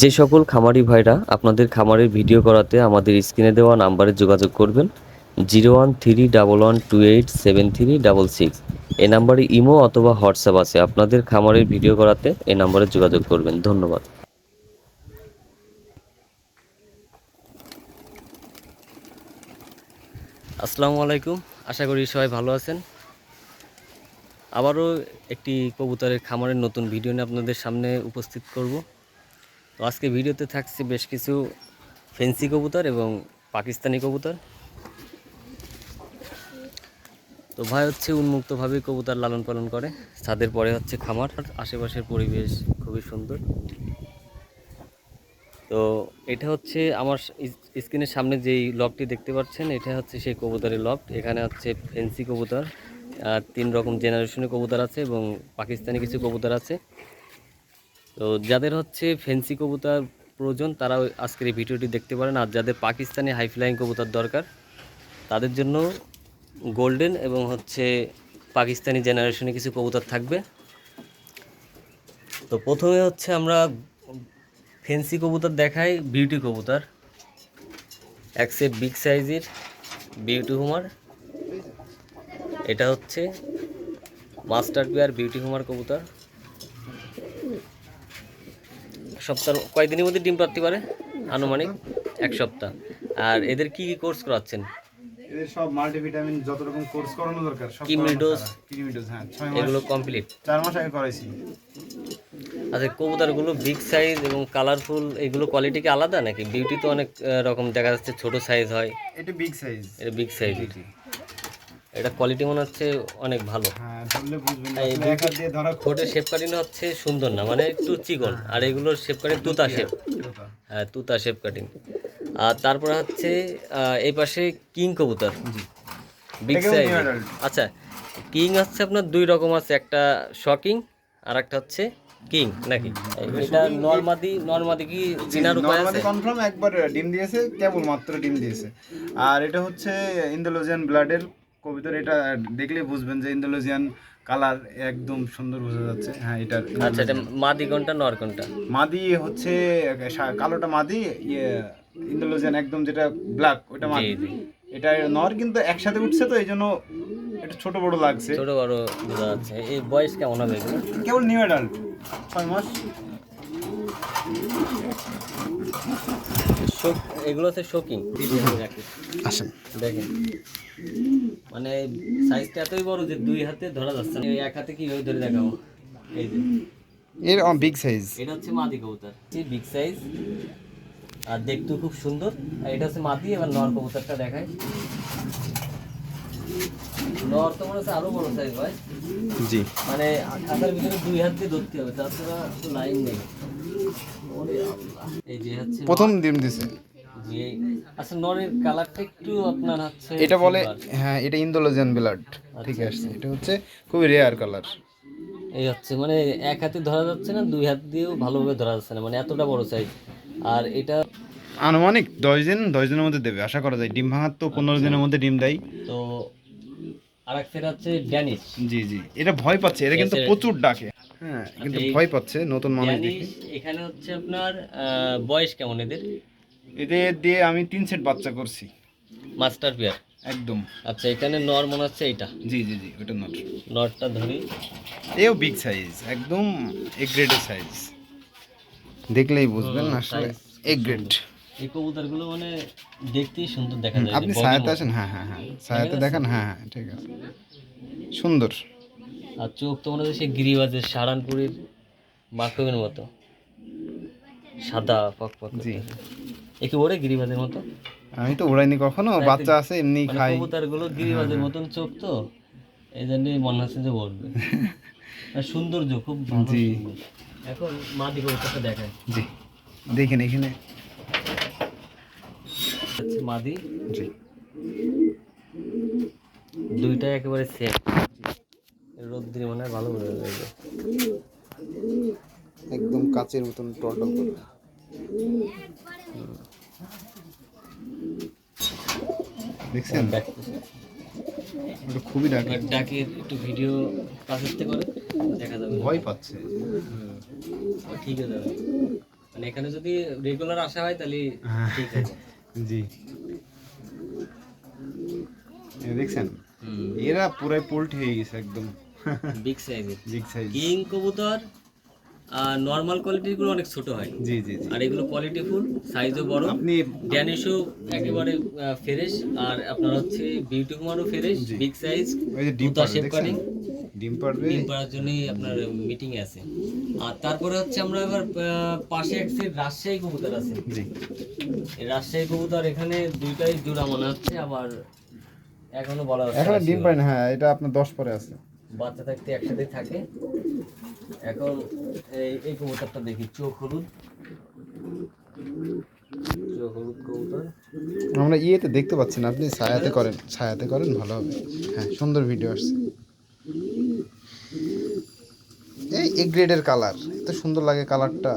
যে সকল খামারি ভাইরা আপনাদের খামারের ভিডিও করাতে আমাদের স্ক্রিনে দেওয়া নাম্বারে যোগাযোগ করবেন, zero one three double one two eight seven three double six. এই নাম্বারে ইমো অথবা হোয়াটসঅ্যাপ আছে, আপনাদের খামারের ভিডিও করাতে এই নাম্বারে যোগাযোগ করবেন। ধন্যবাদ। আসসালামু আলাইকুম, আশা করি সবাই ভালো আছেন। আবারও একটি কবুতরের খামারের নতুন ভিডিও নিয়ে আপনাদের সামনে উপস্থিত করব। তো আজকে ভিডিওতে থাকছে বেশ কিছু ফেন্সি কবুতর এবং পাকিস্তানি কবুতর। তো ভাই হচ্ছে উন্মুক্তভাবে কবুতর লালন পালন করে। ছাদের পরে হচ্ছে খামার আশেপাশের পরিবেশ খুবই সুন্দর। তো এটা হচ্ছে আমার স্ক্রিনের সামনে যেই লকটি দেখতে পাচ্ছেন, এটা হচ্ছে সেই কবুতরের লক এখানে হচ্ছে ফেন্সি কবুতর। তিন রকম জেনারেশনের কবুতর আছে এবং পাকিস্তানি কিছু কবুতর আছে। তো যাদের হচ্ছে ফেন্সি কবুতর প্রয়োজন, তারা আজকের এই ভিডিওটি দেখতে পারেন। আর যাদের পাকিস্তানি হাই ফ্লাইং কবুতর দরকার, তাদের জন্য গোল্ডেন এবং হচ্ছে পাকিস্তানি জেনারেশনে কিছু কবুতর থাকবে। তো প্রথমে হচ্ছে আমরা ফেন্সি কবুতর দেখাই বিউটি কবুতর। এক সেট বিগ সাইজের বিউটি হুমার এটা হচ্ছে মাস্টার পেয়ার বিউটি হুমার কবুতর। সপ্তাহ কয়দিনের মধ্যে ডিম পারতে পারে আনুমানিক এক সপ্তাহ। আর এদের কি কি কোর্স করাচ্ছেন? এদের সব মাল্টিভিটামিন যত রকম কোর্স করানো দরকার সব করানো ডোজ? ছাড়া। ডোজ হ্যাঁ এগুলো কমপ্লিট চার মাস আগে করাইছি। আচ্ছা কবুতরগুলো বিগ সাইজ এবং কালারফুল এগুলো কোয়ালিটি কি আলাদা নাকি? বিউটি তো অনেক রকম দেখা যাচ্ছে ছোট সাইজ হয়। এটা বিগ সাইজ এটা বিগ সাইজ এটা কোয়ালিটি মনে হচ্ছে অনেক ভালো। হ্যাঁ ঠোঁটের শেপ কাটিং হচ্ছে সুন্দর না মানে একটু চিকন। আর এগুলোর শেপ কাটিং তুতা শেপ হ্যাঁ তুতা শেপ কাটিং আর তারপরে হচ্ছে এই পাশে কিং কবুতর। বিগ সাইজ আচ্ছা কিং হচ্ছে আপনার দুই রকম আছে একটা শকিং আর একটা হচ্ছে কিং নাকি? এটা নর্মাদি নর্মাদি কি চিনার উপায় আছে? কনফার্ম একবার ডিম দিয়েছে কেবল মাত্র ডিম দিয়েছে। আর এটা হচ্ছে ইন্দোলোজিয়ান ব্লাডের কবিতার এটা দেখলে বুঝবেন যে ইন্দোলোজিয়ান কালার একদম সুন্দর বোঝা যাচ্ছে। হ্যাঁ এটা আচ্ছা এটা মাদি কোনটা নর কোনটা? মাদি হচ্ছে কালোটা মাদি ইয়ে ইন্দোলোজিয়ান একদম যেটা ব্ল্যাক ওটা মাদি। এটা নর কিন্তু একসাথে উঠছে তো এই জন্য একটু ছোট বড় লাগছে। ছোট বড় বোঝা যাচ্ছে। এই বয়স কেমন হবে কেবল নিউ অ্যাডাল্ট ছয় মাস। এগুলো হচ্ছে শোকিং আসেন। দেখেন। মানে সাইজটা এতই বড় যে দুই হাতে ধরা যাচ্ছে না। এক হাতে কীভাবে ধরে দেখাবো? এই যে। এর বিগ সাইজ এটা হচ্ছে মাদি কবুতর। বিগ সাইজ আর দেখতেও খুব সুন্দর। আর এটা হচ্ছে মাদি এবার নর কবুতরটা দেখায় নর তো মনে হচ্ছে আরও বড় সাইজ ভাই। জি। মানে খাতার ভিতরে দুই হাত দিয়ে ধরতে হবে তাছাড়া তো লাইন নেই। এই যে হচ্ছে প্রথম ডিম দিছে। আচ্ছা নরের কালারটা একটু আপনার হচ্ছে এটা বলে হ্যাঁ এটা ইন্দোলোজিয়ান ব্লাড ঠিক আছে এটা হচ্ছে খুবই রেয়ার কালার এই হচ্ছে মানে এক হাতে ধরা যাচ্ছে না দুই হাত দিয়েও ভালোভাবে ধরা যাচ্ছে না মানে এতটা বড় সাইজ আর এটা আনুমানিক দশ দিন দশ দিনের মধ্যে দেবে আশা করা যায়। ডিম ভাঙার তো পনেরো দিনের মধ্যে ডিম দেয়। তো আর এক সেট হচ্ছে ড্যানিশ জি জি। এটা ভয় পাচ্ছে এটা কিন্তু প্রচুর ডাকে। হ্যাঁ কিন্তু ভয় পাচ্ছে নতুন মানুষ এখানে হচ্ছে আপনার বয়স কেমন এদের? এদের দিয়ে আমি তিন সেট বাচ্চা করছি। Master pair? একদম। আচ্ছা এখানে নর মনে হচ্ছে এইটা? জি জি জি ওটা নট নরটা ধরি। এও বিগ সাইজ একদম এ গ্রেডের সাইজ দেখলেই বুঝবেন আসলে এ গ্রেড এই কবুতরগুলো মানে দেখতেই সুন্দর দেখা যায় আপনি ছায়াতে আসেন? হ্যাঁ হ্যাঁ হ্যাঁ ছায়াতে দেখেন? হ্যাঁ হ্যাঁ ঠিক আছে। সুন্দর। আর চোখ তো মনে হচ্ছে সেই গিরিবাজের সারানপুরের মাকমের মতো। সাদা পক পক জি। একে ওরে গিরিবাজের মতো। আমি তো উড়াইনি কখনো বাচ্চা আছে এমনি মানে খাই। কবুতরগুলো গিরিবাজের মতন চোখ তো এই জন্যই মনে হচ্ছে যে বলবে। সৌন্দর্য খুব জি। এখন মাদি কবুতরটা দেখায়। জি। দেখেন এখানে। মাদি জি। দুইটা একেবারে সেম রোদ্রি মনে হয় ভালো বোঝা যাবে একদম কাচের মতন টলটল করে। দেখছেন? দেখতেছি। ওটা খুবই ডাকে। ডাকে একটু ভিডিও থেকে করে দেখা যাবে। ভয় পাচ্ছে। ঠিক আছে। মানে এখানে যদি রেগুলার আসা হয় তাহলে হ্যাঁ। ঠিক আছে। জি। দেখছেন? এরা পুরাই পোল্ট হয়ে গেছে একদম। বিগ সাইজের বিগ সাইজ কিং কবুতর নর্মাল কোয়ালিটিরগুলো অনেক ছোট হয়। জি জি আর এগুলো কোয়ালিটি ফুল সাইজও বড়। আপনি ড্যানিশও একেবারে ফ্রেশ আর আপনার হচ্ছে বিউটি কুমারও ফ্রেশ। বিগ সাইজ ওই যে ডিম শেপ কাটিং ডিম পাড়বে। ডিম পাড়ার জন্যই আপনার মিটিং আছে। আর তারপরে হচ্ছে আমরা এবার পাশে এক সেট রাজশাহী কবুতর আছে। জি। রাজশাহী কবুতর এখানে দুইটাই জোড়া মনে হচ্ছে আবার এখনও বলা হচ্ছে এখনও ডিম sure। না হ্যাঁ এটা আপনার দশ পরে আছে। বাচ্চা থাকতে একসাথে থাকে। এখন এই এই কবুতরটা দেখি চোখ হলুদ। চোখ হলুদ কবুতর। আমরা ইয়েতে দেখতে পাচ্ছি না আপনি ছায়াতে করেন ছায়াতে করেন ভালো হবে। হ্যাঁ সুন্দর ভিডিও আসছে। এই এ গ্রেডের কালার এত সুন্দর লাগে কালারটা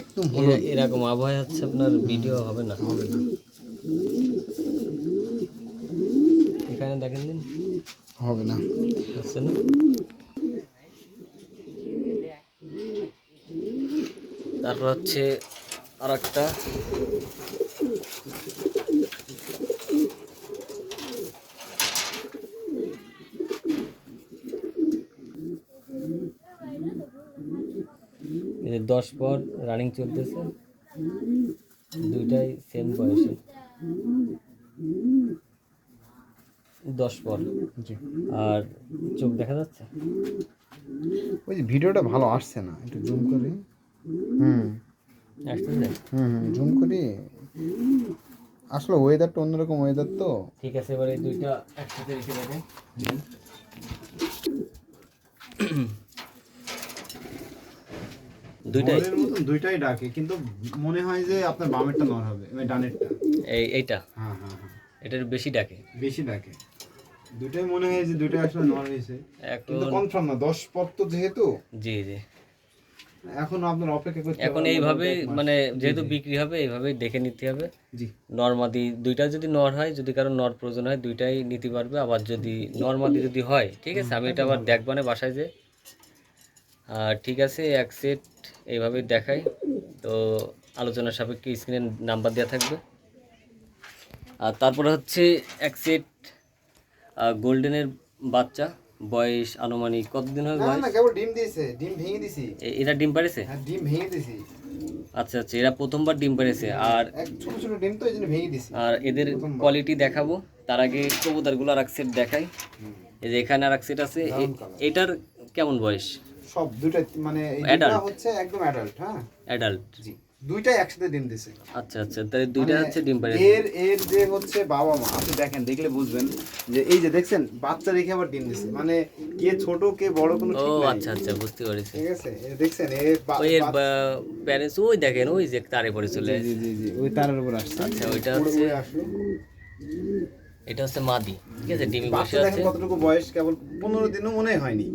একদম এরকম আবহাওয়া হচ্ছে আপনার ভিডিও হবে না হবে না। এখানে দেখেন দিন। হবে না। হচ্ছে না? তারপর হচ্ছে আর একটা দশ পর রানিং চলতেছে। দুইটাই সেম বয়সে দশ পর। জি। আর চোখ দেখা যাচ্ছে? ওই যে ভিডিওটা ভালো আসছে না একটু জুম করি। হুম। আসতেছে হুম হুম জুম করি। আসলে ওয়েদারটা অন্যরকম ওয়েদার তো। ঠিক আছে এবারে এই দুইটা একসাথে রেখে দেবে। দুইটাই? দুইটাই ডাকে কিন্তু মনে হয় যে আপনার বামেরটা নর হবে মানে ডানেরটা। এই এইটা? হ্যাঁ হ্যাঁ হ্যাঁ। এটার বেশি ডাকে। বেশি ডাকে। দুইটাই মনে হয় যে দুইটাই আসলে নর হয়েছে। কিন্তু কনফার্ম না দশ পর তো যেহেতু। জি জি। এখন আপনার অপেক্ষা করতে এখন এইভাবে মানে যেহেতু বিক্রি হবে এইভাবেই দেখে নিতে হবে। জি। নর্মাদি দুইটা যদি নর হয় যদি কারও নর প্রয়োজন হয় দুইটাই নিতে পারবে। আবার যদি নর্মাদি যদি হয় ঠিক আছে? আমি এটা আবার দেখবানে বাসায় যে। আর ঠিক আছে এক সেট এইভাবেই দেখাই। তো আলোচনার সাপেক্ষে স্ক্রিনে নাম্বার দেওয়া থাকবে। আর তারপরে হচ্ছে এক সেট গোল্ডেনের বাচ্চা বয়স আনুমানিক কতদিন হবে বয়স? না কেবল ডিম দিয়েছে ডিম ভেঙে দিছি। এ- এরা ডিম পাড়েছে? হ্যাঁ ডিম ভেঙে দিছি। আচ্ছা আচ্ছা এরা প্রথমবার ডিম পাড়েছে আর ছোট ছোট ডিম তো এই জন্য ভেঙে দিছি। আর এদের কোয়ালিটি দেখাবো তার আগে কবুতরগুলো আর এক সেট দেখাই। এই যে এখানে আর এক সেট আছে এটার কেমন বয়স? সব দুইটা মানে? দুইটা হচ্ছে একদম অ্যাডাল্ট হ্যাঁ? অ্যাডাল্ট জি। দুইটাই একসাথে ডিম দিছে। আচ্ছা আচ্ছা তাহলে দুইটা মানে হচ্ছে ডিম পাড়েছে এর এর যে হচ্ছে বাবা মা আপনি দেখেন দেখলে বুঝবেন যে এই যে দেখছেন বাচ্চা রেখে আবার ডিম দিছে। মানে কে ছোট কে বড় কোনো ঠিক নাই। আচ্ছা আচ্ছা বুঝতে পারছি। ঠিক আছে? এ দেখছেন এ ওই এর প্যারেন্টস ওই দেখেন ওই যে তারে পড়ে চলে জি জি জি ওই তারের উপর আসছে। আচ্ছা ওইটা হচ্ছে এটা হচ্ছে মাদি। ঠিক আছে ডিমে বসে আছে। কতটুকু বয়স কেবল পনেরো দিনও মনে হয়নি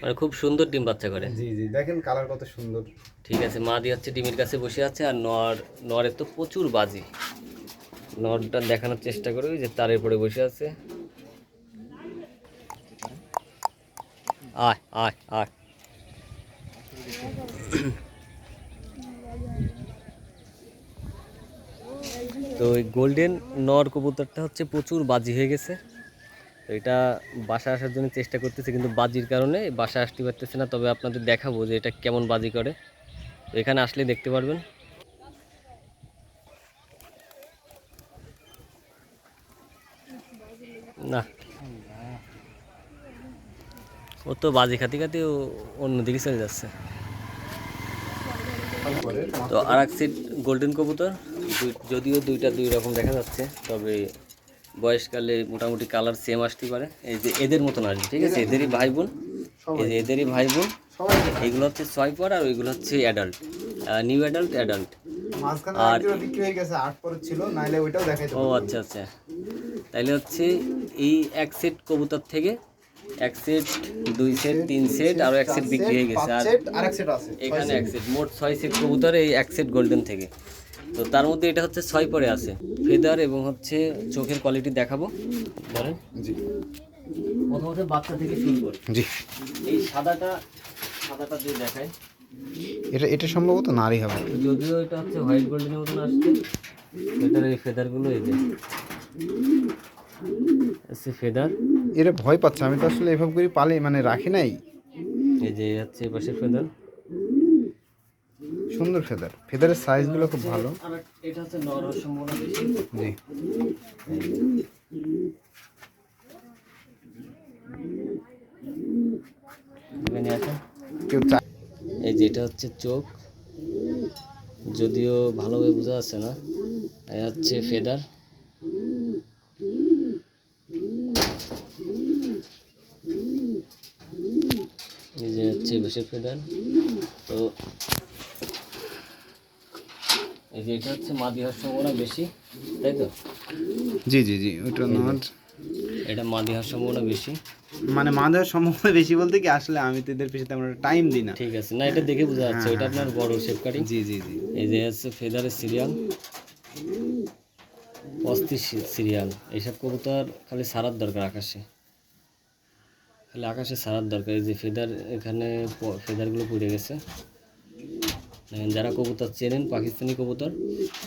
মানে খুব সুন্দর ডিম বাচ্চা করে। জি জি দেখেন কালার কত সুন্দর। ঠিক আছে মা দিয়ে হচ্ছে ডিমের কাছে বসে আছে আর নর নরের তো প্রচুর বাজি। নরটা দেখানোর চেষ্টা করে ওই যে তারের পরে বসে আছে। আয় আয় আয়। তো ওই গোল্ডেন নর কবুতরটা হচ্ছে প্রচুর বাজি হয়ে গেছে। তো এটা বাসা আসার জন্য চেষ্টা করতেছে, কিন্তু বাজির কারণে বাসা আসতে পারতেছে না। তবে আপনাদের দেখাবো যে এটা কেমন বাজি করে। তো এখানে আসলে দেখতে পারবেন। না। ও তো বাজি খাতে খাতে ও অন্যদিকে চলে যাচ্ছে। তো আর এক সেট গোল্ডেন কবুতর যদিও দুইটা দুই রকম দেখা যাচ্ছে, তবে বয়সকালে মোটামুটি কালার সেম আসতে পারে। এই যে এদের মতন আসবে ঠিক আছে? এদেরই ভাই বোন এই যে এদেরই ভাই বোন এগুলো হচ্ছে ছয় পর আর ওইগুলো হচ্ছে অ্যাডাল্ট নিউ অ্যাডাল্ট অ্যাডাল্ট আর- আর বিক্রি হয়ে গেছে আট পরে ছিল নাইলে ওইটাও দেখাইতে ও আচ্ছা আচ্ছা। তাইলে হচ্ছে এই এক সেট কবুতর থেকে এক সেট দুই সেট তিন সেট আরও এক সেট বিক্রি হয়ে গেছে। আর সেট আর এক সেট আছে এখানে এক সেট মোট ছয় সেট কবুতর এই এক সেট গোল্ডেন থেকে। তো তার মধ্যে এটা হচ্ছে ছয় পরে আছে। ফেদার এবং হচ্ছে চোখের কোয়ালিটি দেখাবো। ধরেন। জি। প্রথমত বাচ্চা থেকে শুরু করি। জি। এই সাদাটা সাদাটা দিয়ে দেখায় এটা এটা সম্ভবত নারী হবে। যদিও এটা হচ্ছে হোয়াইট গোল্ডেনের মতন আসছে ফেদার এই ফেদারগুলো এই যে। হচ্ছে ফেদার। এরা ভয় পাচ্ছে। আমি তো আসলে এভাবে করে পালি মানে রাখি নাই। এই যে হচ্ছে এই পাশের ফেদার। সুন্দর ফেদার। ফেদারের সাইজগুলো খুব ভালো। এটা হচ্ছে সম্ভাবনা বেশি। জি। কেউ এই যে এটা হচ্ছে চোখ। যদিও ভালোভাবে বোঝা যাচ্ছে না। এই হচ্ছে ফেদার। এই যে হচ্ছে বেশি ফেদার। তো এই যে এটা হচ্ছে মাদি হওয়ার সম্ভাবনা বেশি তাই তো? জি জি জি ওটা নট এটা মাদি হওয়ার সম্ভাবনা বেশি। মানে মাদের সম্ভাবনা বেশি বলতে কি আসলে আমি তো এদের পিছনে তেমন টাইম দিই না। ঠিক আছে না এটা দেখে বোঝা যাচ্ছে এটা আপনার বড় শেপ কাটিং। জি জি জি। এই যে হচ্ছে ফেদারের সিরিয়াল। অস্থির সিরিয়াল। এইসব কবুতর খালি সারার দরকার আকাশে। খালি আকাশে সারার দরকার। এই যে ফেদার এখানে ফেদারগুলো পড়ে গেছে। দেখেন, যারা কবুতর চেনেন পাকিস্তানি কবুতর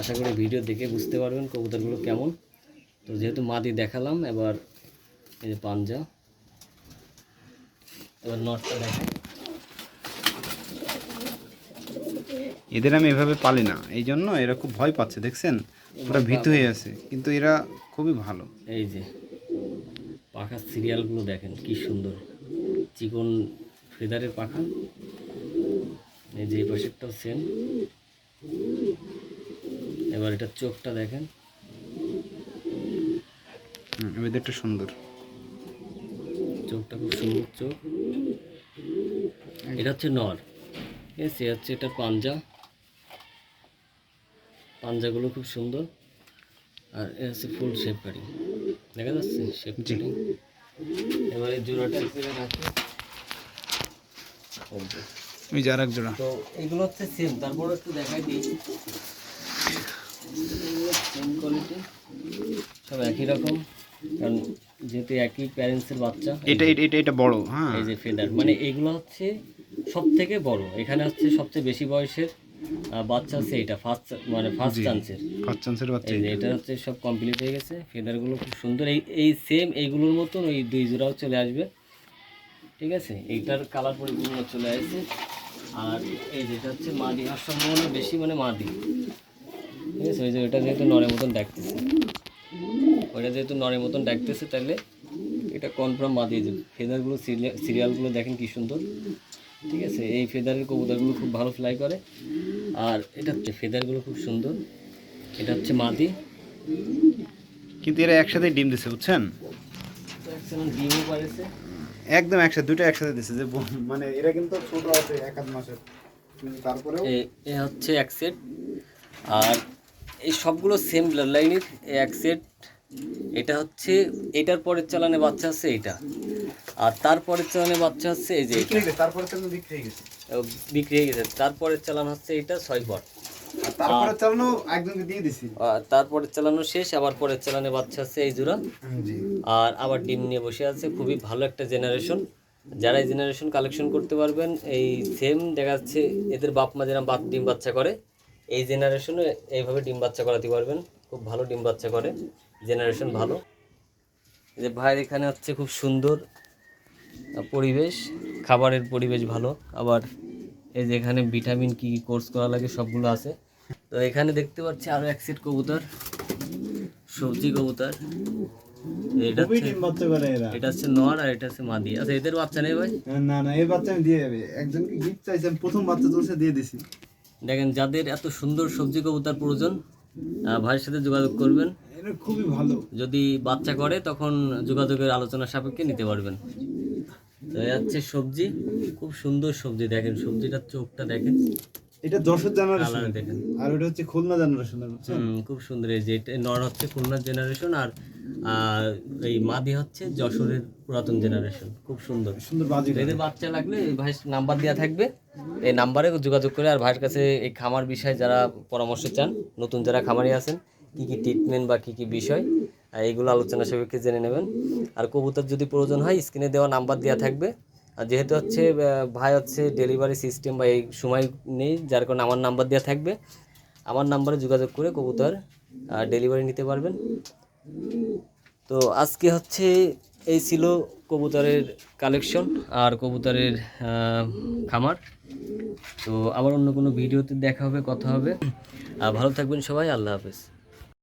আশা করি ভিডিও দেখে বুঝতে পারবেন কবুতরগুলো কেমন। তো যেহেতু মাদি দেখালাম এবার এই যে পাঞ্জা। এবার নটটা দেখেন এদের আমি এভাবে পালি না এই জন্য এরা খুব ভয় পাচ্ছে দেখছেন? ওরা ভীত হয়ে আছে কিন্তু এরা খুবই ভালো। এই যে পাখার সিরিয়ালগুলো দেখেন কি সুন্দর। চিকন ফেদারের পাখা। এই যে এই পাশেরটাও সেম এবার এটা চোখটা দেখেন। হুম, এদেরটা সুন্দর। চোখটা খুব সুন্দর চোখ। এটা হচ্ছে নর। ঠিক আছে হচ্ছে এটা পাঞ্জা। পাঞ্জাগুলো খুব সুন্দর। আর এ হচ্ছে ফুল শেপ কাটিং। দেখা যাচ্ছে শেপ কাটিং? এবারে জোড়াটা রাখি। এই যে। ওই যে আর এক জোড়া তো এগুলো হচ্ছে সেম তারপর একটু দেখাই দিই। সেম কোয়ালিটি সব একই রকম কারণ যেহেতু একই প্যারেন্টসের বাচ্চা এটা এটা এটা বড় হ্যাঁ। এই যে ফেদার মানে এগুলো হচ্ছে সব থেকে বড়। এখানে হচ্ছে সবচেয়ে বেশি বয়সের বাচ্চা হচ্ছে এটা ফার্স্ট মানে ফার্স্ট চান্সের ফার্স্ট চান্সের বাচ্চা এটা হচ্ছে সব কমপ্লিট হয়ে গেছে ফেদারগুলো খুব সুন্দর। এই এই সেম এইগুলোর মতন ওই দুই জোড়াও চলে আসবে। ঠিক আছে? এইটার কালার পরিপূর্ণ চলে আসছে। আর এই যেটা হচ্ছে মাদি হওয়ার সম্ভাবনা বেশি মানে মাদি। ঠিক আছে ওই যে ওটা যেহেতু নরের মতন ডাকতেছে ওইটা যেহেতু নরের মতন ডাকতেছে তাহলে এটা কনফার্ম মাদি যে ফেদারগুলো সিরিয়ালগুলো দেখেন কি সুন্দর। ঠিক আছে এই ফেদারের কবুতরগুলো খুব ভালো ফ্লাই করে। আর এটা হচ্ছে ফেদারগুলো খুব সুন্দর। এটা হচ্ছে মাদি। কিন্তু এরা একসাথে ডিম দিছে বুঝছেন? ডিমও পারেছে একদম একসাথে দুটো একসাথে দিছে যে মানে এরা কিন্তু ছোট আছে এক আধ মাসের। তারপরে এ হচ্ছে এক সেট আর এই সবগুলো সেম ব্লাড লাইনের এক সেট এটা হচ্ছে এটার পরের চালানে বাচ্চা আছে এটা আর তারপরের চালানে বাচ্চা হচ্ছে এই যে বিক্রি। হয়ে গেছে তারপরে বিক্রি হয়ে গেছে। বিক্রি হয়ে গেছে। তারপরের চালান হচ্ছে এটা ছয় পট আর তারপরে চালানো শেষ আবার পরের চালানে বাচ্চা আছে এই জোড়া। আর আবার ডিম নিয়ে বসে আছে খুবই ভালো একটা জেনারেশন যারা এই জেনারেশন কালেকশন করতে পারবেন এই সেম দেখা যাচ্ছে এদের বাপ মা যেরকম বাপ ডিম বাচ্চা করে এই জেনারেশনে এইভাবে ডিম বাচ্চা করাতে পারবেন। খুব ভালো ডিম বাচ্চা করে জেনারেশন ভালো। যে ভাইয়ের এখানে হচ্ছে খুব সুন্দর পরিবেশ খাবারের পরিবেশ ভালো। আবার এই যে এখানে ভিটামিন কি কি কোর্স করা লাগে সবগুলো আছে। তো এখানে দেখতে পাচ্ছি আরও এক সেট কবুতর সবজি কবুতর। এটা হচ্ছে ডিম বাচ্চা করে এরা। এটা হচ্ছে নর আর এটা হচ্ছে মাদি। আচ্ছা এদের বাচ্চা নেই ভাই? না না এই বাচ্চা আমি দিয়ে যাবে। একজনকে গিফট চাইছি আমি প্রথম বাচ্চা চলছে দিয়ে দিছি দেখেন যাদের এত সুন্দর সবজি কবুতর প্রয়োজন ভাইয়ের সাথে যোগাযোগ করবেন। খুবই ভালো। যদি বাচ্চা করে তখন যোগাযোগের আলোচনা সাপেক্ষে নিতে পারবেন। তো হচ্ছে সবজি। খুব সুন্দর সবজি দেখেন সবজিটার চোখটা দেখেন। এটা যশোর জেনারেশন দেখেন। আর ওটা হচ্ছে খুলনা হুম, খুব সুন্দর এই যে এটা নর হচ্ছে খুলনার জেনারেশন আর এই মাদি হচ্ছে যশোরের পুরাতন জেনারেশন খুব সুন্দর। সুন্দর বাজি এদের বাচ্চা লাগলে ভাইয়ের নাম্বার দেওয়া থাকবে। এই নাম্বারে যোগাযোগ করে আর ভাইয়ের কাছে এই খামার বিষয়ে যারা পরামর্শ চান নতুন যারা খামারি আছেন কি কি ট্রিটমেন্ট বা কি কি বিষয় এইগুলো আলোচনা সাপেক্ষে জেনে নেবেন। আর কবুতর যদি প্রয়োজন হয়, স্ক্রিনে দেওয়া নাম্বার দেওয়া থাকবে। আর যেহেতু হচ্ছে ভাই হচ্ছে ডেলিভারি সিস্টেম বা এই সময় নেই, যার কারণে আমার নাম্বার দেওয়া থাকবে। আমার নাম্বারে যোগাযোগ করে কবুতর ডেলিভারি নিতে পারবেন। তো আজকে হচ্ছে এই ছিল কবুতরের কালেকশন আর কবুতরের খামার। তো আবার অন্য কোনো ভিডিওতে দেখা হবে, কথা হবে। আর ভালো থাকবেন সবাই, আল্লাহ হাফেজ।